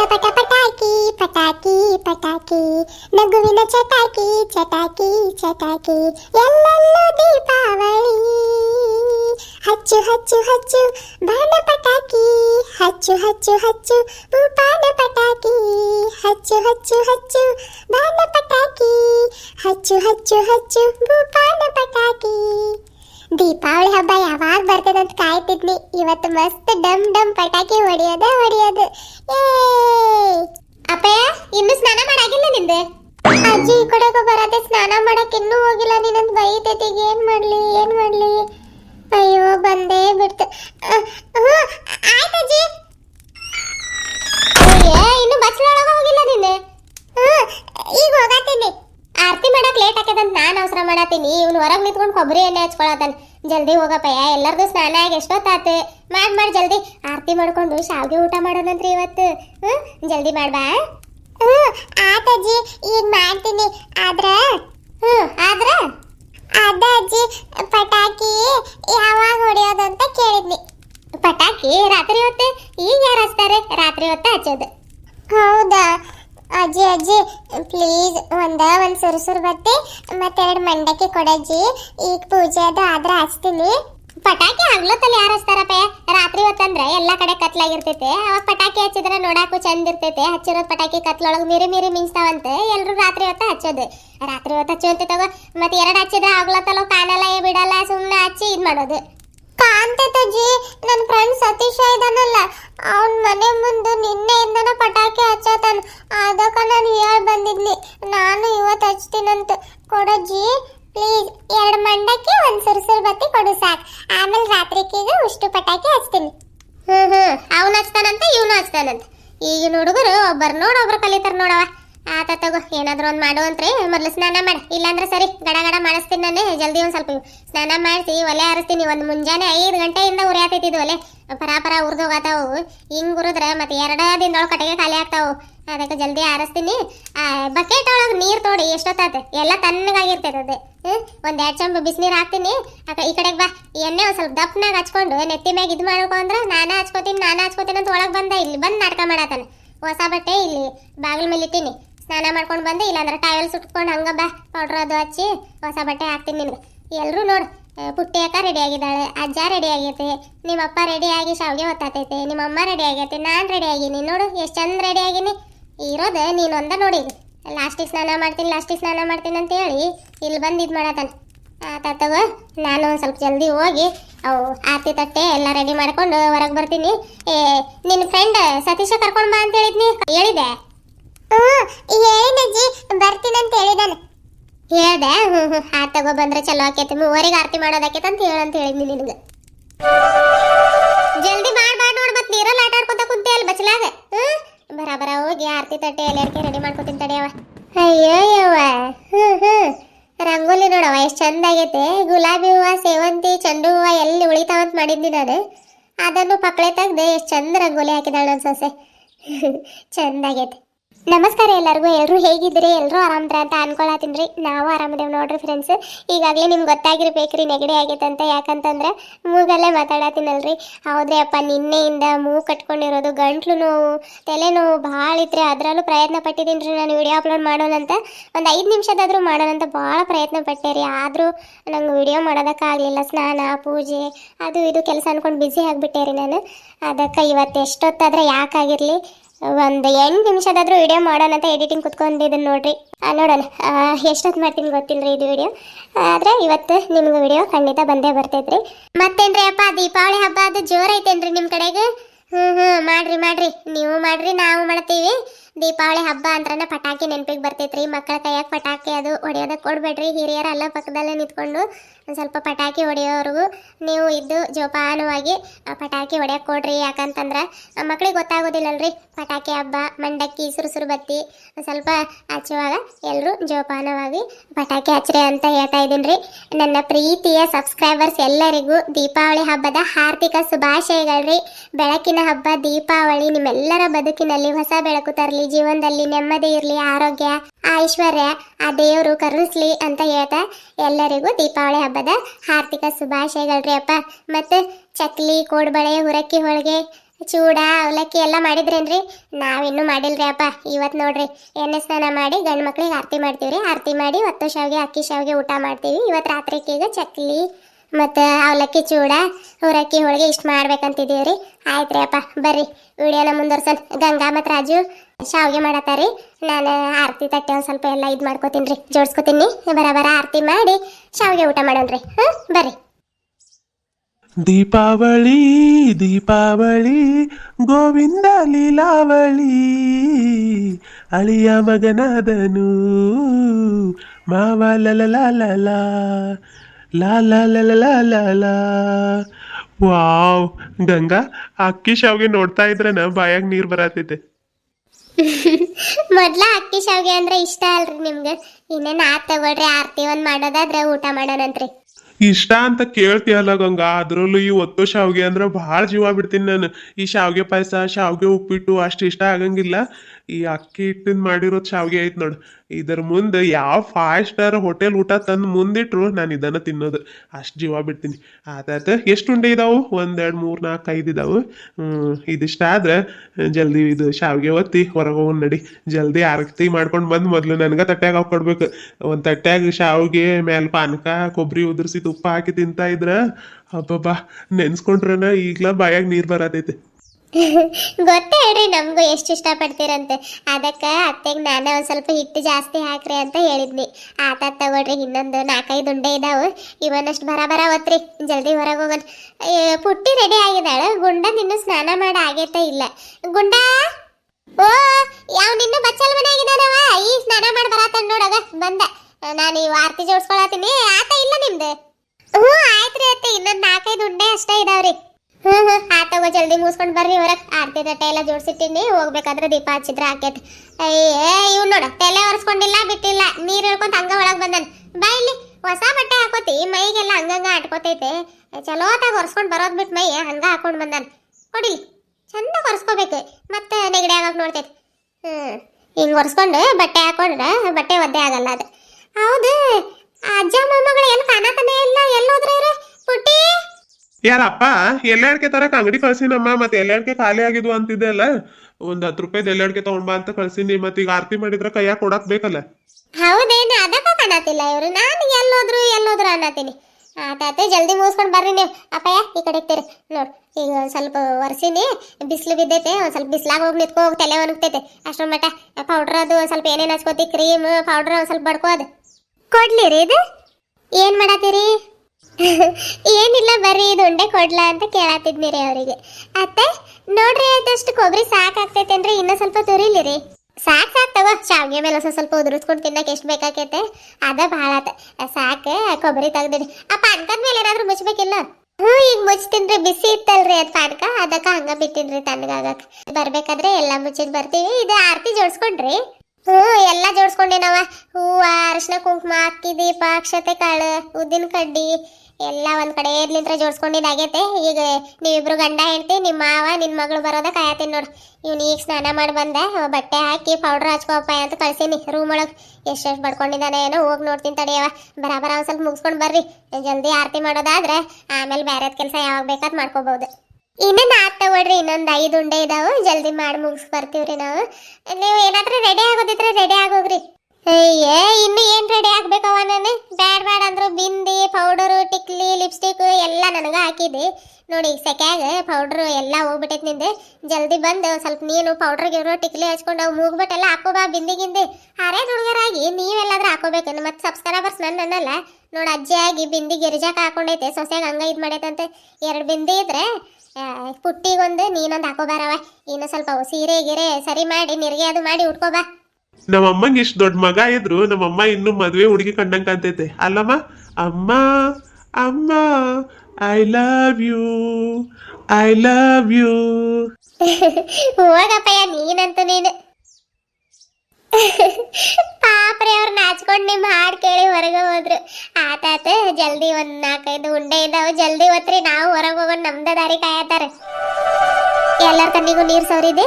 ಪಟ ಪಟಾಕಿ ಪಟಾಕಿ ಪಟಾಕಿ, ನಗುವಿನ ಚಟಾಕಿ ಚಟಾಕಿ ಚಟಾಕಿ, ಎಲ್ಲೆಲ್ಲೂ ದೀಪಾವಳಿ. ಹಚ್ಚು ಹಚ್ಚು ಹಚ್ಚು, ಬಾಣ ಪಟಾಕಿ, ಹಚ್ಚು ಹಚ್ಚು ಹಚ್ಚು ಭೂಪಾನ ಪಟಾಕಿ, ಹಚ್ಚು ಹಚ್ಚು ಹಚ್ಚು, ಬಾಣ ಪಟಾಕಿ, ಹಚ್ಚು ಹಚ್ಚು ಹಚ್ಚು ಭೂಪಾನ ಪಟಾಕಿ. ದೀಪಾವಳಿ ಹಬ್ಬ ಯಾವಾಗ ಬರ್ತದೆ ಅಂತ ಕಾಯ್ತಿದ್ನಿ. ಇವತ್ತು ಮಸ್ತ್ ಡಮ್ ಡಮ್ ಪಟಾಕಿ ಹೊಡಿಯೋದ ಹೊಡಿಯೋದು. ಅಪ್ಪಯ್ಯ, ಇನ್ನು ಸ್ನಾನ ಮಾಡಾಗಿಲ್ಲ ನಿಂದೆ? ಅಜ್ಜಿ ಈ ಕಡೆಗೂ ಬರತ್ತೆ, ಸ್ನಾನ ಮಾಡಕ್ ಇನ್ನೂ ಹೋಗಿಲ್ಲ. ನೀನಂದ್ ಬೈತೈತಿ, ಏನ್ ಮಾಡ್ಲಿ ಏನ್ ಮಾಡ್ಲಿ? ಅಯ್ಯೋ, ಬಂದೇ ಬಿಡ್ತು ಅಹ್, ಹ್ಮ್, ಆಯ್ತ್ ಅಜ್ಜಿ ಅಯ್ಯ ಇನ್ನು ಬಚ್ಚಲೊಳಗ ಹೋಗಿಲ್ಲ ನಿನ್ನೆ ಹ್ಮ್, ಈಗ ಹೋಗತ್ತೀನಿ ಆರತಿ ಮಾಡಕ್ ಲೇಟ್ ಆಕದಂತ ನಾನ್ ಅವಸರ ಮಾಡತ್ತೀನಿ ಇವ್ನು ಹೊರಗ್ ಎಣ್ಣೆ ಹಚ್ಕೊಳತಾನ ಜಲ್ದಿ ಹೋಗಪ್ಪಯ್ಯ ಎಲ್ಲರದು ಸ್ನಾನ ಆಗಿ ಎಷ್ಟೊತ್ತಾತು ಮಾಡ್, ಮಾಡಿ, ಜಲ್ದಿ. ಆರತಿ ಮಾಡ್ಕೊಂಡು ಶಾವ್ಗೆ ಊಟ ಮಾಡೋಣಂತ್ರಿ ಇವತ್ತು. ಹ್ಮ್, ಜಲ್ದಿ ಮಾಡ್ಬಾ. ಹ್ಮ್ ಆತಜ್ಜಿ ಈಗ ಮಾಡ್ತೀನಿ. ಆದ್ರ ಅದ ಅಜ್ಜಿ ಪಟಾಕಿ ಯಾವಾಗ ಹೊಡೆಯೋದು ಅಂತ ಕೇಳಿದ್ನಿ ಪಟಾಕಿ ರಾತ್ರಿ ಹೊತ್ತು ಈಗ ಯಾರು ಹಚ್ತಾರೆ ರಾತ್ರಿ ಹೊತ್ತು ಹಚ್ಚೋದು ಹೌದಾ ಅಜ್ಜಿ ಅಜ್ಜಿ ಪ್ಲೀಸ್ ಒಂದ ಒಂದ್ ಸುರುಸುರು ಬತ್ತಿ ಮತ್ತೆರಡು ಮಂಡಕ್ಕಿ ಕೊಡಜ್ಜಿ ಈಗ ಪೂಜೆ ಅದು ಆದ್ರೆ ಹಚ್ತೀನಿ. ಪಟಾಕಿ ಹಗ್ಲೊತ್ತಲ್ಲಿ ಯಾರು ಹಚ್ತಾರಪ್ಪ ರಾತ್ರಿ ಹೊತ್ತಂದ್ರೆ ಎಲ್ಲಾ ಕಡೆ ಕತ್ಲಾಗಿರ್ತೈತೆ. ಅವಾಗ ಪಟಾಕಿ ಹಚ್ಚಿದ್ರೆ ನೋಡಾಕು ಚಂದ ಇರ್ತೈತೆ. ಹಚ್ಚಿರೋದ್ ಪಟಾಕಿ ಕತ್ಲೊಳಗ್ ಮೀರಿ ಮೀರಿ ಮಿಂಚ್ತಾವಂತೆ. ಎಲ್ಲರೂ ರಾತ್ರಿ ಹೊತ್ತ ಹಚ್ಚೋದು. ರಾತ್ರಿ ಹೊತ್ತು ಹಚ್ಚುವಂತೆ ತಗೋ. ಮತ್ತೆ ಎರಡು ಹಚ್ಚಿದ್ರೆ ಆಗ್ಲತ್ತಲ್ಲೋ, ಕಾಣಲ್ಲ, ಬಿಡಲ್ಲ ಸುಮ್ಮನೆ ಹಚ್ಚಿ ಇದ್ ಮಾಡೋದು. ಕಾಂತಜ್ಜಿ ನನ್ನ ಫ್ರೆಂಡ್ ಸತೀಶ ಇದಾನಲ್ಲ, ಅವನ ಮನೆ ಮುಂದೆ ನಿನ್ನೆಯಿಂದನೂ ಪಟಾಕಿ ಹಚ್ಚತಾನ. ಅದಕ್ಕ ನಾನು ಹೇಳಿ ಬಂದಿದ್ನಿ, ನಾನು ಇವತ್ತು ಹಚ್ತೀನಂತ. ಕೊಡಜ್ಜಿ ಪ್ಲೀಸ್ ಎರಡು ಮಂಡಕ್ಕಿ, ಒಂದು ಸುರುಸುರು ಬತ್ತಿ ಕೊಡು ಸಾಕು. ಆಮೇಲೆ ರಾತ್ರಿಕೀಗ ಉಷ್ಟು ಪಟಾಕಿ ಹಚ್ತೀನಿ. ಹ್ಞೂ ಹ್ಞೂ ಅವ್ನು ಹಚ್ತಾನಂತ, ಇವನು ಹಚ್ತಾನಂತ. ಈಗಿನ ಹುಡುಗರು ಒಬ್ಬರು ನೋಡು, ಒಬ್ರು ಕಲಿತಾರ ನೋಡವ ಆತ ತಗೋ, ಏನಾದ್ರು ಒಂದ್ ಮಾಡುವಂತ್ರಿ ಮೊದ್ಲು ಸ್ನಾನ ಮಾಡಿ. ಇಲ್ಲಾಂದ್ರೆ ಸರಿ, ಗಡ ಗಡ ಮಾಡಿಸ್ತೀನಿ ನಾನೇ, ಜಲ್ದಿ ಒಂದ್ ಸ್ವಲ್ಪ ಸ್ನಾನ ಮಾಡಿಸಿ, ಒಲೆ ಹರಿಸ್ತೀನಿ ಒಂದು ಮುಂಜಾನೆ ಐದು ಗಂಟೆಯಿಂದ ಉರಿಯಾತೈತಿದ್ ಒಲೆ. ಪರ ಪರ ಉರ್ದೋಗತಾವು ಹಿಂಗ್ ಉರಿದ್ರೆ ಮತ್ತೆ ಎರಡ ದಿನದೊಳಗೆ ಕಟ್ಟಿಗೆ ಖಾಲಿ ಆಗ್ತಾವು. ಅದಕ್ಕೆ ಜಲ್ದಿ ಆರಿಸ್ತೀನಿ. ಬಕೆಟ್ ಒಳಗೆ ನೀರು ತೋಡಿ, ಎಷ್ಟೊತ್ತಾತ? ಎಲ್ಲ ತಣ್ಣಗಾಗಿರ್ತೈತೆ ಅದು. ಹ್ಮ್? ಒಂದ್ ಎರಡ್ ಚಂಬ ಬಿಸಿನೀರು ಹಾಕ್ತೀನಿ. ಅಕ್ಕ ಈ ಕಡೆಗೆ ಬಾ. ಎಣ್ಣೆ ಒಂದ್ ಸ್ವಲ್ಪ ದಪ್ಪನಾಗ ಹಚ್ಕೊಂಡು, ನೆತ್ತಿ ಮ್ಯಾಗ ಇದು ಮಾಡ್ಕೊ ಅಂದ್ರೆ ನಾನೇ ಹಚ್ಕೋತೀನಿ ನಾನೇ ಹಚ್ಕೋತೀನಿ ಅಂತ ಒಳಗೆ ಬಂದ, ಇಲ್ಲಿ ಬಂದು ನಾಟಕ ಮಾಡತಾನೆ. ಹೊಸ ಬಟ್ಟೆ ಇಲ್ಲಿ ಬಾಗಿಲ ಮೇಲೆ ಇಟ್ಟಿನಿ. ಸ್ನಾನ ಮಾಡ್ಕೊಂಡು ಬಂದೆ, ಇಲ್ಲಾಂದ್ರೆ ಟಾವೆಲ್ ಸುಟ್ಕೊಂಡು ಹಂಗ ಬಾ ಪೌಡ್ರ್ ಅದು ಹಚ್ಚಿ ಹೊಸ ಬಟ್ಟೆ ಹಾಕ್ತೀನಿ ನಿನಗೆ. ಎಲ್ಲರೂ ನೋಡು ಪುಟ್ಟಿ ಅಕ್ಕ ರೆಡಿ ಆಗಿದ್ದಾಳೆ, ಅಜ್ಜ ರೆಡಿ ಆಗೈತೆ, ನಿಮ್ಮಪ್ಪ ರೆಡಿ ಆಗಿ ಶಾವಿಗೆ ಹೊತ್ತಾತೈತೆ, ನಿಮ್ಮಮ್ಮ ರೆಡಿ ಆಗೈತೆ, ನಾನು ರೆಡಿ ಆಗೀನಿ ನೋಡು, ಎಷ್ಟು ಚಂದ ರೆಡಿ ಆಗೀನಿ ಇರೋದು ನೀನೊಂದ ನೋಡಿ ಲಾಸ್ಟಿಗೆ ಸ್ನಾನ ಮಾಡ್ತೀನಿ ಲಾಸ್ಟಿಗೆ ಸ್ನಾನ ಮಾಡ್ತೀನಿ ಅಂತ ಹೇಳಿ ಇಲ್ಲಿ ಬಂದು ಇದು ಮಾಡತ್ತಾನೆ ಆತ ತಗೋ, ನಾನು ಒಂದು ಸ್ವಲ್ಪ ಜಲ್ದಿ ಹೋಗಿ ಅವು ಆರತಿ ತಟ್ಟೆ ಎಲ್ಲ ರೆಡಿ ಮಾಡ್ಕೊಂಡು ಹೊರಗೆ ಬರ್ತೀನಿ. ಏ ನಿನ್ನ ಫ್ರೆಂಡ್ ಸತೀಶ ಕರ್ಕೊಂಡು ಬಾ ಅಂತ ಹೇಳಿದ್ನಿ. ಹೇಳಿದೆ. ಹೇಳಿನಜ್ಜಿ ಬರ್ತೀನಂತ ಹೇಳಿದಾನೆ ಹೇಳ್ದೆ ಹ್ಞೂ ಹ್ಞೂ ಆ ತಗೋ ಬಂದ್ರೆ ಚಲೋ ಆಕೈತಿ, ಮೂವರಿಗೆ ಆರತಿ ಮಾಡೋದಾಕೈತೆ ಅಂತ ಹೇಳಂತ ಹೇಳಿದ್ನಿ ನಿನಗೆ. ಜಲ್ದಿ ಮಾಡಿ ಮಾಡಿ ನೋಡಿ ಮತ್ತೆ ನೀರಲ್ಲಿ ಆಟ ಆಡ್ಕೊತ ಕುಂತೆ ಅಲ್ಲಿ ಬಚ್ಚಲಾಗ ಹ್ಞೂ ಬರಾಬರ ಹೋಗಿ ಆರತಿ ತಟ್ಟೆ, ಎಲ್ಲರಿಕೆ ರೆಡಿ ಮಾಡ್ಕೊತೀನಿ ತಡೆಯವ ಅಯ್ಯೋ, ಯವ್ವ ಹ್ಞೂ ಹ್ಞೂ ರಂಗೋಲಿ ನೋಡವ ಎಷ್ಟು ಚಂದ ಆಗೈತೆ. ಗುಲಾಬಿ ಹೂವ, ಸೇವಂತಿ, ಚೆಂಡು ಹೂವ ಎಲ್ಲಿ ಉಳಿತಾವಂತ ಮಾಡಿದ್ನಿ ನಾನು. ಅದನ್ನು ಪಕ್ಳೆ ತೆಗ್ದೆ ಎಷ್ಟು ಚಂದ ರಂಗೋಲಿ ಹಾಕಿದಾಳೆ ನನ್ನ ಸೊಸೆ. ಚಂದ ಆಗೈತೆ. ನಮಸ್ಕಾರ ಎಲ್ಲರಿಗೂ. ಎಲ್ಲರೂ ಹೇಗಿದ್ರಿ ಎಲ್ಲರೂ ಆರಾಮ್ರ ಅಂತ ಅನ್ಕೊಳತ್ತೀನಿ ನಾವು ಆರಾಮದೇವ್ ನೋಡ್ರಿ ಫ್ರೆಂಡ್ಸ್ ಈಗಾಗಲೇ ನಿಮ್ಗೆ ಗೊತ್ತಾಗಿರ್ಬೇಕ್ರಿ, ನೆಗಡಿ ಆಗೈತೆ ಅಂತ ಯಾಕಂತಂದ್ರೆ ಮೂಗಲ್ಲೇ ಮಾತಾಡತ್ತೀನಲ್ರಿ. ಹೌದ್ರಿ ಅಪ್ಪ, ನಿನ್ನೆಯಿಂದ ಮೂಗು ಕಟ್ಕೊಂಡಿರೋದು, ಗಂಟ್ಲು ನೋವು ತಲೆನೋವು ಭಾಳ ಇತ್ರಿ ಅದರಲ್ಲೂ ಪ್ರಯತ್ನ ಪಟ್ಟಿದ್ದೀನಿ ರೀ ನಾನು ವಿಡಿಯೋ ಅಪ್ಲೋಡ್ ಮಾಡೋಣಂತ ಒಂದು ಐದು ನಿಮಿಷದಾದರೂ ಮಾಡೋಣಂತ ಭಾಳ ಪ್ರಯತ್ನ ಪಟ್ಟೆ ರೀ. ಆದರೂ ನಂಗೆ ವಿಡಿಯೋ ಮಾಡೋದಕ್ಕಾಗಲಿಲ್ಲ ಸ್ನಾನ, ಪೂಜೆ, ಅದು ಇದು ಕೆಲಸ ಅಂದ್ಕೊಂಡು ಬ್ಯುಸಿ ಆಗಿಬಿಟ್ಟೆ ರೀ ನಾನು. ಅದಕ್ಕೆ ಇವತ್ತು ಎಷ್ಟೊತ್ತಾದ್ರೆ ಯಾಕಾಗಿರಲಿ? ಒಂದು ಎಂಟು ನಿಮಿಷದಾದ್ರೂ ವಿಡಿಯೋ ಮಾಡೋಣ ಅಂತ ಎಡಿಟಿಂಗ್ ಕುತ್ಕೊಂಡಿದ್ದೀನಿ ನೋಡ್ರಿ. ನೋಡೋಣ. ಎಷ್ಟೊತ್ತು ಮಾಡ್ತೀನಿ ಗೊತ್ತಿಲ್ಲ ರೀ ಇದು ವಿಡಿಯೋ ಆದ್ರೆ ಇವತ್ತು ನಿಮ್ಗೆ ವಿಡಿಯೋ ಖಂಡಿತ ಬಂದೇ ಬರ್ತೈತ್ರಿ. ಮತ್ತೇನ್ರಿ ಅಪ್ಪ, ದೀಪಾವಳಿ ಹಬ್ಬ ಅದು ಜೋರ್ ಐತೇನ್ರಿ ನಿಮ್ಮ ಕಡೆಗೆ? ಹ್ಞೂ ಹ್ಞೂ ಮಾಡ್ರಿ ಮಾಡ್ರಿ. ನೀವು ಮಾಡ್ರಿ, ನಾವು ಮಾಡ್ತೀವಿ. ದೀಪಾವಳಿ ಹಬ್ಬ ಅಂದ್ರೆ ಪಟಾಕಿ ನೆನಪಿಗೆ ಬರ್ತೈತ್ರಿ. ಮಕ್ಕಳ ಕೈಯಾಗ ಪಟಾಕಿ ಅದು ಹೊಡೆಯೋದಕ್ಕೆ ಕೊಡಬೇಡ್ರಿ. ಹಿರಿಯರು ಅಲ್ಲ ಪಕ್ಕದಲ್ಲೇ ನಿಂತ್ಕೊಂಡು ಸ್ವಲ್ಪ ಪಟಾಕಿ ಹೊಡೆಯೋರ್ಗು ನೀವು ಇದ್ದು ಜೋಪಾನವಾಗಿ ಪಟಾಕಿ ಹೊಡೆಯಕ್ಕೆ ಕೊಡ್ರಿ ಯಾಕಂತಂದ್ರೆ ಮಕ್ಳಿಗೆ ಗೊತ್ತಾಗೋದಿಲ್ಲಲ್ರಿ. ಪಟಾಕಿ ಹಬ್ಬ, ಮಂಡಕ್ಕಿ, ಸುರುಸುರು ಬತ್ತಿ ಸ್ವಲ್ಪ ಹಚ್ಚುವಾಗ ಎಲ್ಲರೂ ಜೋಪಾನವಾಗಿ ಪಟಾಕಿ ಹಚ್ಚ್ರಿ ಅಂತ ಹೇಳ್ತಾ ಇದ್ದೀನಿ ರೀ ನನ್ನ ಪ್ರೀತಿಯ ಸಬ್ಸ್ಕ್ರೈಬರ್ಸ್ ಎಲ್ಲರಿಗೂ ದೀಪಾವಳಿ ಹಬ್ಬದ ಹಾರ್ದಿಕ ಶುಭಾಶಯಗಳ್ರಿ. ಬೆಳಕಿನ ಹಬ್ಬ, ದೀಪಾವಳಿ, ನಿಮ್ಮೆಲ್ಲರ ಬದುಕಿನಲ್ಲಿ ಹೊಸ ಬೆಳಕು ತರಲಿ, ಜೀವನದಲ್ಲಿ ನೆಮ್ಮದಿ ಇರಲಿ, ಆರೋಗ್ಯ ಐಶ್ವರ್ಯ, ಆ ದೇವರು ಕರುಣಿಸ್ಲಿ ಅಂತ ಹೇಳ್ತಾ ಎಲ್ಲರಿಗೂ ದೀಪಾವಳಿ ಹಬ್ಬದ ಹಾರ್ದಿಕ ಶುಭಾಶಯಗಳ್ರಿ ಅಪ್ಪ. ಮತ್ತು ಚಕ್ಲಿ, ಕೋಡ್ಬಳೆ ಹುರಕ್ಕಿ ಹೋಳಿಗೆ, ಚೂಡ, ಅವಲಕ್ಕಿ ಎಲ್ಲ ಮಾಡಿದ್ರೇನ್ರಿ? ನಾವಿನ್ನೂ ಮಾಡಿಲ್ರಿ ಅಪ್ಪ. ಇವತ್ತು ನೋಡ್ರಿ, ಎಣ್ಣೆ ಸ್ನಾನ ಮಾಡಿ ಗಂಡು ಮಕ್ಳಿಗೆ ಆರತಿ ಮಾಡ್ತೀವಿ ರೀ ಆರತಿ ಮಾಡಿ ಹೊತ್ತು ಶಾವಿಗೆ, ಅಕ್ಕಿ ಶಾವಿಗೆ ಊಟ ಮಾಡ್ತೀವಿ. ಇವತ್ತು ರಾತ್ರಿಗೀಗ ಚಕ್ಲಿ ಮತ್ತು ಅವಲಕ್ಕಿ, ಚೂಡ ಹುರಕ್ಕಿ ಹೋಳಿಗೆ ಇಷ್ಟು ಮಾಡ್ಬೇಕಂತಿದ್ದೀವಿ ರೀ ಆಯ್ತು ರೀ ಅಪ್ಪ, ಬರ್ರಿ. ವಿಡಿಯೋನ ಮುಂದುವರ್ಸನ್ ಗಂಗಾ ಮತ್ತು ರಾಜು ಶಾವಿಗೆ ಮಾಡತ್ತಾರಿ ನಾನು ಆರತಿ ತಟ್ಟೆ ಒಂದು ಸ್ವಲ್ಪ ಎಲ್ಲ ಇದು ಮಾಡ್ಕೋತೀನಿ ರೀ ಜೋಡಿಸ್ಕೋತೀನಿ. ಬರಬರ ಬರ ಆರತಿ ಮಾಡಿ ಶಾವಿಗೆ ಊಟ ಮಾಡೋಣ್ರಿ. ಹಾಂ ಬರ್ರಿ. ದೀಪಾವಳಿ ದೀಪಾವಳಿ, ಗೋವಿಂದ ಲೀಲಾವಳಿ, ಅಳಿಯ ಮಗನಾದನು, ಮಾವ ಲಲ ಲಾಲ ವಾವ್, ಗಂಗಾ, ಅಕ್ಕಿ ಶಾವ್ಗೆ ನೋಡ್ತಾ ಇದ್ರನ ಬಾಯಾಗ ನೀರ್ ಬರತೈತೆ. ಮೊದ್ಲ ಅಕ್ಕಿ ಶಾವಿಗೆ ಅಂದ್ರೆ ಇಷ್ಟ ಅಲ್ರಿ ನಿಮ್ಗೆ? ಇನ್ನೇನು ಆ ತಗೊಳ್ರಿ, ಆರ್ತಿ ಒಂದ್ ಮಾಡೋದಾದ್ರೆ ಊಟ ಮಾಡೋಣಂತ್ರಿ. ಇಷ್ಟ ಅಂತ ಕೇಳ್ತೀಯಲ್ಲ ಗಂಗಾ, ಅದ್ರಲ್ಲೂ ಈ ಒತ್ತು ಶಾವ್ಗೆ ಅಂದ್ರೆ ಬಹಳ ಜೀವ ಬಿಡ್ತೀನಿ ನಾನು. ಈ ಶಾವ್ಗೆ ಪಾಯಸ, ಶಾವ್ಗೆ ಉಪ್ಪಿಟ್ಟು ಅಷ್ಟು ಇಷ್ಟ ಆಗಂಗಿಲ್ಲ. ಈ ಅಕ್ಕಿ ಹಿಟ್ಟಿನ ಮಾಡಿರೋ ಚಾವ್ಗೆ ಐತ್ ನೋಡು. ಇದರ ಮುಂದೆ ಯಾವ ಫೈವ್ ಸ್ಟಾರ್ ಹೋಟೆಲ್ ಊಟ ತಂದು ಮುಂದಿಟ್ರು ನಾನು ಇದನ್ನ ತಿನ್ನೋದು. ಅಷ್ಟು ಜೀವ ಬಿಡ್ತೀನಿ. ಆತಾತ ಎಷ್ಟು ಉಂಡೆ ಇದಾವು? ಒಂದೆರಡು, ಮೂರು ನಾಲ್ಕು ಐದು ಇದಾವು. ಇದಿಷ್ಟ ಆದ್ರೆ ಜಲ್ದಿ ಇದು ಶಾವಿಗೆ ಒತ್ತಿ, ಹೊರಗೆ ಹೋಗಿ ನಡಿ. ಜಲ್ದಿ ಆರತಿ ಮಾಡ್ಕೊಂಡು ಬಂದು ಮೊದಲು ನನಗೆ ತಟ್ಯಾಗ ಹಾಕೊಡ್ಬೇಕು ಒಂದು ತಟ್ಯಾಗ ಶಾವ್ಗೆ ಮೇಲೆ ಪಾನಕ ಕೊಬ್ಬರಿ ಉದುರಿಸಿ ತುಪ್ಪ ಹಾಕಿ ತಿಂತಾ ಇದ್ರ, ಅಬ್ಬಬ್ಬಾ, ನೆನ್ಸ್ಕೊಂಡ್ರನ ಈಗ್ಲ ಬಾಯಾಗ ನೀರು ಬರತೈತೆ. ಗೊತ್ತೇ ಹೇಳ್ರಿ, ನಮಗೂ ಎಷ್ಟು ಇಷ್ಟಪಡ್ತೀರಂತೆ. ಅದಕ್ಕೆ ಅತ್ತೆಗೆ ನಾನು ಒಂದು ಸ್ವಲ್ಪ ಹಿಟ್ಟು ಜಾಸ್ತಿ ಹಾಕ್ರಿ ಅಂತ ಹೇಳಿದ್ನಿ. ಆತ ತಗೊಳ್ರಿ, ಇನ್ನೊಂದು ನಾಲ್ಕೈದು ಉಂಡೆ ಇದಾವೆ. ಇವನಷ್ಟು ಬರ ಬರ ಒತ್ರಿ ಜಲ್ದಿ ಹೊರಗೆ ಹೋಗೋಣ ಪುಟ್ಟಿ ರೆಡಿ ಆಗಿದ್ದಾಳೆ, ಗುಂಡ ನಿನ್ನ ಸ್ನಾನ ಮಾಡಿ ಆಗೈತೆ ಇಲ್ಲ. ಗುಂಡ! ಓ, ಯಾವ ನಿನ್ನ ಬಚ್ಚಲ್ ಮನೆ ಆಗಿದ್ದಾನವ? ಈ ಸ್ನಾನ ಮಾಡಿ ಬರತ್ತ ನೋಡಗ ಬಂದ. ನಾನು ಈ ಆರತಿ ಜೋಡಿಸ್ಕೊಳತೀನಿ ಆತ ಇಲ್ಲ ನಿಮ್ದು? ಹ್ಞೂ ರೀ ಅತ್ತೆ, ಇನ್ನೊಂದು ನಾಲ್ಕೈದು ಉಂಡೆ ಅಷ್ಟೇ ಇದಾವ್ರಿ. ಆತಗೋ ಜಲ್ದಿ ಮುಗಿಸ್ಕೊಂಡು ಬರ್ರಿ ಹೊರಗೆ ಆರತಿ ಎಲ್ಲ ಜೋಡಿಸಿಟ್ಟಿನಿ. ಹೋಗ್ಬೇಕಾದ್ರೆ ದೀಪ ಹಚ್ಚಿದ್ರೆ ಹಾಕೇತ್. ಅಯ್ಯೇ ಇವ್ ನೋಡ, ತಲೆ ಒರೆಸ್ಕೊಂಡಿಲ್ಲ, ಬಿಟ್ಟಿಲ್ಲ. ನೀರು ಹೇಳ್ಕೊಂತ ಹಂಗ ಒಳಗೆ ಬಂದನ್. ಬಾ ಇಲ್ಲಿ, ಹೊಸ ಬಟ್ಟೆ ಹಾಕೋತಿ. ಮೈಗೆಲ್ಲ ಹಂಗಂಗ ಆಟ್ಕೋತೈತೆ. ಚಲೋತಾಗ ಒರೆಸ್ಕೊಂಡ್ ಬರೋದ್ ಬಿಟ್ಟು ಮೈ ಹಂಗ ಹಾಕೊಂಡು ಬಂದನ್. ಕೊಡಿಲಿ ಚಂದ ಒರೆಸ್ಕೋಬೇಕು. ಮತ್ತೆ ನೆಗಡಿ ಆಗಕ್ ನೋಡ್ತೈತಿ. ಹ್ಮ್, ಹಿಂಗೆ ಒರೆಸ್ಕೊಂಡು ಬಟ್ಟೆ ಹಾಕೊಂಡ್ರೆ ಬಟ್ಟೆ ಒದ್ದೆ ಆಗಲ್ಲ ಅದು. ಹೌದು, ಅಜ್ಜ ಮೊಮ್ಮಗಳು ಏನು ಕಾಣತಾನೆ ಇಲ್ಲ? ಎಲ್ಲೋದ್ರೆ? ಪುಟ್ಟಿ? ಯಾರಪ್ಪ? ಎಲ್ಲೆಡ್ಕೆ ತರಕ್ ಅಂಗಡಿ ಕಳ್ಸಿನಮ್ಮ ಮತ್ತೆ ಎಲ್ಲೆಡ್ಕೆ ಖಾಲಿ ಆಗಿದ್ವು ಅಂತಿದ್ದೆ ಅಲ್ಲ ಒಂದ್ ಹತ್ತು ರೂಪಾಯಿ ಎಲ್ಲೆಡ್ಕೆ ತಗೊಂಡ್ ಬಾ ಅಂತ ಕಳ್ಸಿನಿ ಮತ್ತೆ ಈಗ ಆರತಿ ಮಾಡಿದ್ರೆ ಕೈಯಾಗ ಕೊಡಕ್ ಬೇಕಲ್ಲ? ಹೌದೇನು? ಅದಕ್ಕ ಕಾಣತಿಲ್ಲ ಇವರು. ನಾನು ಎಲ್ಲೋದ್ರು ಎಲ್ಲೋದ್ರು ಅನ್ನತೀನಿ ಆತಾತೆ ಜಲ್ದಿ ಮುಗಿಸ್ಕೊಂಡು ಬರ್ರಿ ನೀವು. ಅಪ್ಪಯ್ಯ ಈ ಕಡೆ ಇರ್ತೀರಿ ನೋಡಿ ಈಗ ಸ್ವಲ್ಪ ಒರೆಸಿನಿ. ಬಿಸಿಲು ಬಿದ್ದೈತೆ ಒಂದು ಸ್ವಲ್ಪ ಬಿಸ್ಲಾಗ ಹೋಗಿ ನಿಂತ್ಕೋ ಹೋಗಿ ತಲೆ ಒಣಗ್ತೈತೆ. ಅಷ್ಟರ ಮಟ್ಟ ಪೌಡ್ರ್ ಅದು ಒಂದು ಸ್ವಲ್ಪ ಏನೇನು ಹಚ್ಕೋತಿ ಕ್ರೀಮ್ ಪೌಡ್ರ್ ಒಂದು ಸ್ವಲ್ಪ ಬಡ್ಕೋದು ಕೊಡ್ಲಿ ರೀ ಇದು? ಏನು ಮಾಡತ್ತೀರಿ? ಏನಿಲ್ಲ, ಬರ್ರಿ, ಇದು ಉಂಡೆ ಕೊಡ್ಲಾ ಅಂತ ಕೇಳತ್ತಿದ್ನಿ ರೀ ಅವರಿಗೆ. ಅತ್ತೆ, ನೋಡ್ರಿ ಅದಷ್ಟು ಕೊಬ್ಬರಿ ಸಾಕಾಗ್ತೈತೇನ್ರಿ ಇನ್ನೂ ಸ್ವಲ್ಪ ತುರಿಲಿರಿ. ಸಾಕ್ ಸಾಕ್ ತಗೋ, ಶಾವಿಗೆ ಮೇಲೆ ಹೊಸ ಸ್ವಲ್ಪ ಉದುರಿಸ್ಕೊಂಡು ತಿನ್ನಕ್ಕೆ ಎಷ್ಟು ಬೇಕಾಕೈತೆ? ಅದ ಭಾಳ ಆತ ಸಾಕು, ಕೊಬ್ಬರಿ ತೆಗ್ದಿಡಿ ಆ ಪಾನ್ಕದ ಮೇಲೆ ಏನಾದ್ರೂ ಮುಚ್ಬೇಕಿಲ್ಲ ಹ್ಞೂ ಈಗ ಮುಚ್ತೀನ್ರಿ, ಬಿಸಿ ಇತ್ತಲ್ರಿ ಅದು ಪಾನಕ. ಅದಕ್ಕ ಹಂಗ ಬಿಟ್ಟಿನ್ರಿ ತಣ್ಣಗಾಗಕ್ಕೆ ಬರ್ಬೇಕಾದ್ರೆ ಎಲ್ಲ ಮುಚ್ಚಿದ್ ಬರ್ತೀವಿ. ಇದು ಆರತಿ ಜೋಡಿಸ್ಕೊಂಡ್ರಿ? ಹ್ಞೂ, ಎಲ್ಲ ಜೋಡಿಸ್ಕೊಂಡೇನವ? ಹೂವು ಅರಿಶಿನ ಕುಂಕುಮ, ಅಕ್ಕಿ, ದೀಪ, ಅಕ್ಷತೆ ಕಾಳು, ಉದ್ದಿನ ಕಡ್ಡಿ ಎಲ್ಲ ಒಂದ್ ಕಡೆ ಏರ್ಲಿಂತ್ರ ಜೋಡ್ಸ್ಕೊಂಡಿದ್ದಾಗೈತೆ ಈಗ ನೀವಿಬ್ರು ಗಂಡ ಹೆಂಡತಿ ನಿಮ್ಮ ಮಾವ, ನಿನ್ ಮಗಳು ಬರೋದ ಕಾಯತೀನಿ ನೋಡು. ಇವ್ನು ಈಗ ಸ್ನಾನ ಮಾಡಿ ಬಂದ ಬಟ್ಟೆ ಹಾಕಿ ಪೌಡ್ರ್ ಹಚ್ಕೋಪ್ಪ ಅಂತ ಕಳ್ಸೀನಿ. ರೂಮ್ ಒಳಗೆ ಎಷ್ಟೆಷ್ಟು ಬಡ್ಕೊಂಡಿದ್ದಾನೆ ಏನೋ ಹೋಗಿ ನೋಡ್ತೀನಿ ತಡೆಯವ ಬರಾಬರ ಒಂದ್ ಸ್ವಲ್ಪ ಮುಗಿಸ್ಕೊಂಡು ಬರ್ರಿ. ಜಲ್ದಿ ಆರತಿ ಮಾಡೋದಾದ್ರೆ ಆಮೇಲೆ ಬೇರೆದ್ ಕೆಲಸ ಯಾವಾಗ ಬೇಕಾದ್ ಮಾಡ್ಕೋಬಹುದು ಇನ್ನೊಂದು ಆತ್ ತಗೊಳ್ರಿ, ಇನ್ನೊಂದು ಐದು ಉಂಡೆ ಇದಾವು. ಜಲ್ದಿ ಮಾಡಿ ಮುಗಿಸ್ ಬರ್ತೀವ್ರಿ ನಾವು. ನೀವು ಏನಾದ್ರೂ ರೆಡಿ ಆಗೋದಿದ್ರೆ ರೆಡಿ ಆಗೋಗ್ರಿ ಅಯ್ಯೇ, ಇನ್ನು ಏನು ರೆಡಿ ಆಗ್ಬೇಕವ ನಾನು? ಬ್ಯಾಡ್ ಬ್ಯಾಡ್ ಅಂದ್ರು ಬಿಂದಿ ಪೌಡರು ಟಿಕ್ಲಿ ಲಿಪ್ಸ್ಟಿಕ್ ಎಲ್ಲ ನನಗೆ ಹಾಕಿದೆ. ನೋಡಿ ಈಗ ಸೆಕ್ಯಾಗ ಪೌಡ್ರು ಎಲ್ಲ ಹೋಗ್ಬಿಟ್ಟೈತೆ ನಿಂದೆ. ಜಲ್ದಿ ಬಂದು ಸ್ವಲ್ಪ ನೀನು ಪೌಡ್ರ್ ಗಿವ್ರು ಟಿಕ್ಲಿ ಹಚ್ಕೊಂಡು ಅವು ಮೂಗ್ಬಿಟ್ಟೆಲ್ಲ ಹಾಕೋ ಬಾ ಬಿಂದಿಗಿಂದಿ ಹಾರೇ ಹುಡುಗರಾಗಿ ನೀವೆಲ್ಲಾದ್ರೂ ಹಾಕೋಬೇಕು ಮತ್ತು ಸಬ್ಸ್ಕ್ರೈಬರ್ಸ್ ನನ್ನ ಅನ್ನಲ್ಲ ನೋಡಿ, ಅಜ್ಜಿ ಆಗಿ ಬಿಂದಿ ಗಿರಿಜಾಕ ಹಾಕೊಂಡೈತೆ, ಸೊಸೆಗೆ ಹಂಗೆ ಇದು ಮಾಡೈತಂತೆ. ಎರಡು ಬಿಂದಿ ಇದ್ರೆ ಪುಟ್ಟಿಗೊಂದು ನೀನೊಂದು ಹಾಕೋಬಾರವ ಇನ್ನು ಸ್ವಲ್ಪ ಸೀರೆ, ಗಿರೆ ಸರಿ ಮಾಡಿ, ನಿರ್ಗೆ ಅದು ಮಾಡಿ ಉಟ್ಕೋ ಬಾ. ನಮ್ಮ ಅಮ್ಮಂಗೆ ಇಷ್ಟು ದೊಡ್ಡ ಮಗ ಇದ್ರು ನಮ್ಮಮ್ಮ ಇನ್ನು ಮದ್ವೆ ಹುಡುಗಿ ಕಂಡಂಗೆ ಕಾಣ್ತೈತೆ. ಅಲ್ಲಮ್ಮ? ಅಮ್ಮ ಅಮ್ಮ I love you I love you ಹೋಗಪ್ಪಯ್ಯ, ನೀನಂತೂ ನೀನು. ಪಾಪ್ರೆ, ಅವ್ರು ನಾಚ್ಕೊಂಡು ನಿಮ್ಮ ಹಾಡು ಕೇಳಿ ಹೊರಗೆ ಹೋದ್ರು. ಆತಾತ ಜಲ್ದಿ ಒಂದ್ ನಾಲ್ಕೈದು ಉಂಡೆ ಇದಾವೆ ಜಲ್ದಿ ಒತ್ರಿ, ನಾವು ಹೊರಗೆ ಹೋಗೋಣ ನಮ್ದ ದಾರಿ ಕಾಯತ್ತಾರ. ಎಲ್ಲರ ಕಣ್ಣಿಗೂ ನೀರು ಸವರಿದೆ.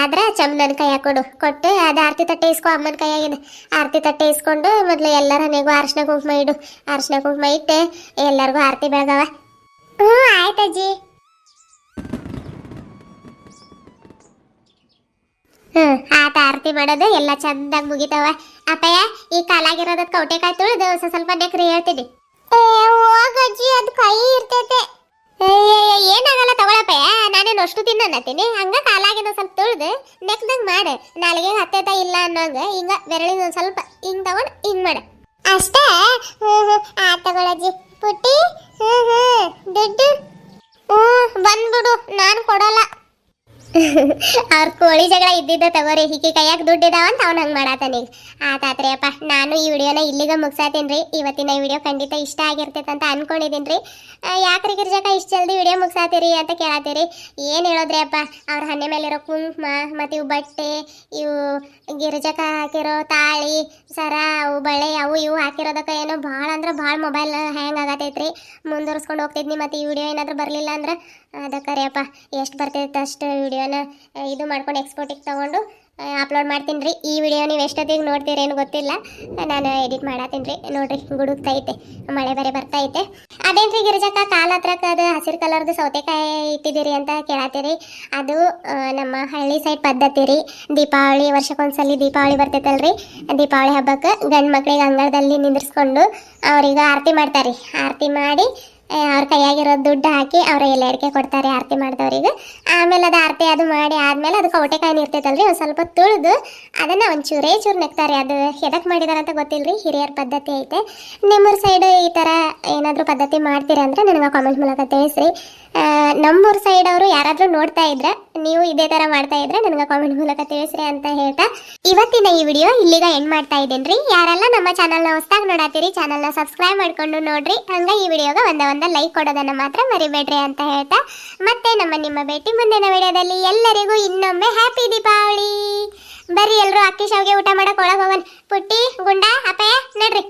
ಆದ್ರೆ ಚಮನನ ಕೈ ಹಾಕೊಡು. ಕೊಟ್ಟು ಅದು ಆರತಿ ತಟ್ಟೆ ಇಸ್ಕೊ, ಅಮ್ಮನ ಕೈಯಾಗಿದೆ ಆರತಿ ತಟ್ಟೆ ಇಸ್ಕೊಂಡು ಮೊದಲು ಎಲ್ಲರ ಮನೆಗೂ ಅರ್ಶಿನ ಕುಂಕುಮ ಇಡು. ಅರ್ಶಿನ ಕುಂಕುಮ ಇಟ್ಟೆ, ಎಲ್ಲರಿಗೂ ಆರತಿ ಬೆಳಗವ. ಹ್ಞೂ ಆಯ್ತಜ್ಜಿ ಹ್ಞೂ ಆತ ಆರತಿ ಮಾಡೋದು ಎಲ್ಲ ಚಂದಾಗಿ ಮುಗಿತಾವ. ಅಪ್ಪಯ್ಯ, ಈ ಕಾಲಾಗಿರೋದಕ್ಕೆ ಕೌಟೆ ಕಾಯ್ತು ಸ್ವಲ್ಪ ನೆಕ್ರಿ ಹೇಳ್ತೀನಿ. ಏ, ಹೋಗಜ್ಜಿ, ಅದು ಕೈ ಇರ್ತೈತೆ. ಏನಾಗಲ್ಲ ತಗೊಳಪ್ಪ. ನಾನೇನು ಅಷ್ಟು ತಿನ್ನತ್ತೀನಿ ಹಂಗ ಕಾಲಾಗಿನ ಸ್ವಲ್ಪ ತುಳಿದು ನೆಕ್ದಂಗ್ ಮಾಡ. ನಾಳೆಗೆ ಹತ್ತೈತ ಇಲ್ಲ ಅನ್ನೋಂಗ ಹಿಂಗ ಬೆರಳಿನ ಸ್ವಲ್ಪ ಹಿಂಗ್ ತಗೊಂಡ್ ಹಿಂಗ್ ಮಾಡು. ಅಷ್ಟೇ ಹ್ಮ್ ಹ್ಮ್ ಆ ತಗೊಳಜ್ಜಿ ಪುಟ್ಟಿ ಹ್ಮ್ ಹ್ಮ್ ದುಡ್ಡು ಹ್ಮ್ ಬಂದ್ಬಿಡು ನಾನು ಕೊಡಲ್ಲ ಅವ್ರ ಕೋಳಿ ಜಗಳ ಇದ್ದಿದ್ದ ತಗೋರಿ, ಹೀಗೆ ಕೈಯಾಗ ದುಡ್ಡಿದಾವ ಅಂತ ಅವ್ನ ಹಂಗೆ ಮಾಡಾತಾನ. ಈಗ ಆತಾತ್ರಿ ಅಪ್ಪ, ನಾನು ಈ ವಿಡಿಯೋನ ಇಲ್ಲಿಗ ಮುಗ್ಸಾತೀನಿ ಇವತ್ತಿನ ವಿಡಿಯೋ ಖಂಡಿತ ಇಷ್ಟ ಆಗಿರ್ತೈತೆ ಅಂತ ಅನ್ಕೊಂಡಿದ್ದೀನಿ ರೀ ಯಾಕ್ರಿ ಗಿರ್ಜಕ ಇಷ್ಟು ಜಲ್ದಿ ವಿಡಿಯೋ ಮುಗಿಸಾತೀರಿ ಅಂತ ಕೇಳತ್ತೀರಿ ಏನು ಹೇಳೋದ್ರಿ ಅಪ್ಪ? ಅವ್ರ ಹಣ್ಣೆ ಮೇಲಿರೋ ಕುಂಕುಮ, ಮತ್ತು ಇವು ಬಟ್ಟೆ, ಇವು ಗಿರ್ಜಕ ಹಾಕಿರೋ ತಾಳಿ, ಸರ, ಅವು ಬಳೆ, ಅವು ಇವು ಹಾಕಿರೋದಕ್ಕೆ ಏನೋ ಭಾಳ ಅಂದ್ರೆ ಭಾಳ ಮೊಬೈಲ್ ಹ್ಯಾಂಗ್ ಆಗತೈತ್ರಿ. ಮುಂದುವರ್ಸ್ಕೊಂಡು ಹೋಗ್ತಿದ್ನಿ, ಮತ್ತು ಈ ವಿಡಿಯೋ ಏನಾದರೂ ಬರಲಿಲ್ಲ ಅಂದ್ರೆ ಅದಕ್ಕೆ ರೀ ಅಪ್ಪ, ಎಷ್ಟು ಬರ್ತೈತೆ ಅಷ್ಟು ವಿಡಿಯೋನ ಇದು ಮಾಡ್ಕೊಂಡು ಎಕ್ಸ್ಪೋರ್ಟಿಗೆ ತೊಗೊಂಡು ಅಪ್ಲೋಡ್ ಮಾಡ್ತೀನಿ ರೀ. ಈ ವಿಡಿಯೋ ನೀವು ಎಷ್ಟೊತ್ತಿಗೆ ನೋಡ್ತೀರೇನು ಗೊತ್ತಿಲ್ಲ. ನಾನು ಎಡಿಟ್ ಮಾಡತ್ತೀನಿ ರೀ. ನೋಡಿರಿ ಗುಡುಕ್ತೈತೆ ಮಳೆ ಬೇರೆ ಬರ್ತೈತೆ ಅದೇನ್ರಿ ಗಿರಿಜಕ್ಕ, ಕಾಲ ಹತ್ರಕ್ಕ ಅದು ಹಸಿರು ಕಲರ್ದು ಸೌತೆಕಾಯಿ ಇಟ್ಟಿದ್ದೀರಿ ಅಂತ ಕೇಳತ್ತೀರಿ ಅದು ನಮ್ಮ ಹಳ್ಳಿ ಸೈಡ್ ಪದ್ಧತಿ ರೀ. ದೀಪಾವಳಿ, ವರ್ಷಕ್ಕೊಂದ್ಸಲಿ ದೀಪಾವಳಿ ಬರ್ತೈತಲ್ರಿ. ದೀಪಾವಳಿ ಹಬ್ಬಕ್ಕೆ ಗಂಡು ಮಕ್ಳಿಗೆ ಅಂಗಳದಲ್ಲಿ ನಿಂದಿರ್ಸ್ಕೊಂಡು ಅವ್ರಿಗೆ ಆರತಿ ಮಾಡ್ತಾರೆ ಆರತಿ ಮಾಡಿ ಅವ್ರ ಕೈಯಾಗಿರೋ ದುಡ್ಡು ಹಾಕಿ ಅವ್ರ ಎಲ್ಲರಿಗೆ ಕೊಡ್ತಾರೆ, ಆರತಿ ಮಾಡಿದವ್ರಿಗೆ. ಆಮೇಲೆ ಅದು ಆರತಿ ಅದು ಮಾಡಿ ಆದ್ಮೇಲೆ ಅದಕ್ಕೆ ಔಟೆಕಾಯಿ ಇರ್ತೈತಲ್ರಿ ಒಂದು ಸ್ವಲ್ಪ ತುಳಿದು ಅದನ್ನ ಒಂದು ಚೂರೇ ಚೂರು ನೆಕ್ತಾರೆ. ಅದು ಎದಕ್ಕೆ ಮಾಡಿದಾರೆ ಅಂತ ಗೊತ್ತಿಲ್ರಿ, ಹಿರಿಯರ ಪದ್ಧತಿ ಐತೆ. ನಿಮ್ಮೂರ ಸೈಡ್ ಈ ಥರ ಏನಾದರೂ ಪದ್ಧತಿ ಮಾಡ್ತೀರಾ ಅಂದ್ರೆ ನನಗೆ ಕಾಮೆಂಟ್ ಮೂಲಕ ತಿಳಿಸ್ರಿ. ನಮ್ಮೂರ ಸೈಡ್ ಅವರು ಯಾರಾದರೂ ನೋಡ್ತಾ ಇದ್ರೆ, ನೀವು ಇದೇ ಥರ ಮಾಡ್ತಾ ಇದ್ರೆ ನನಗೆ ಕಾಮೆಂಟ್ ಮೂಲಕ ತಿಳಿಸ್ರಿ ಅಂತ ಹೇಳ್ತಾ, ಇವತ್ತಿನ ಈ ವಿಡಿಯೋ ಇಲ್ಲಿಗ ಎಂಡ್ ಮಾಡ್ತಾ ಇದ್ದೇನೆ ರೀ ಯಾರೆಲ್ಲ ನಮ್ಮ ಚಾನಲ್ನ ಹೊಸ್ದಾಗಿ ನೋಡತ್ತೀರಿ ಚಾನಲ್ನ ಸಬ್ಸ್ಕ್ರೈಬ್ ಮಾಡ್ಕೊಂಡು ನೋಡ್ರಿ. ಹಂಗ ಈ ವಿಡಿಯೋಗೆ ಒಂದ ಒಂದ ಲೈಕ್ ಕೊಡೋದನ್ನ ಮಾತ್ರ ಮರಿಬೇಡ್ರಿ ಅಂತ ಹೇಳ್ತಾ, ಮತ್ತೆ ನಮ್ಮ ನಿಮ್ಮ ಭೇಟಿ ಮುಂದಿನ ವಿಡಿಯೋದಲ್ಲಿ ಎಲ್ಲರಿಗೂ ಇನ್ನೊಮ್ಮೆ ಹ್ಯಾಪಿ ದೀಪಾವಳಿ. ಬರ್ರಿ ಎಲ್ಲರೂ ಅಕ್ಕಿ ಶಾವಿಗೆ ಊಟ ಮಾಡಕ್ಕೆ ಒಳಗೆ ಪುಟ್ಟಿ, ಗುಂಡ, ಅಪ್ಪಯ್ಯ, ನಡ್ರಿ.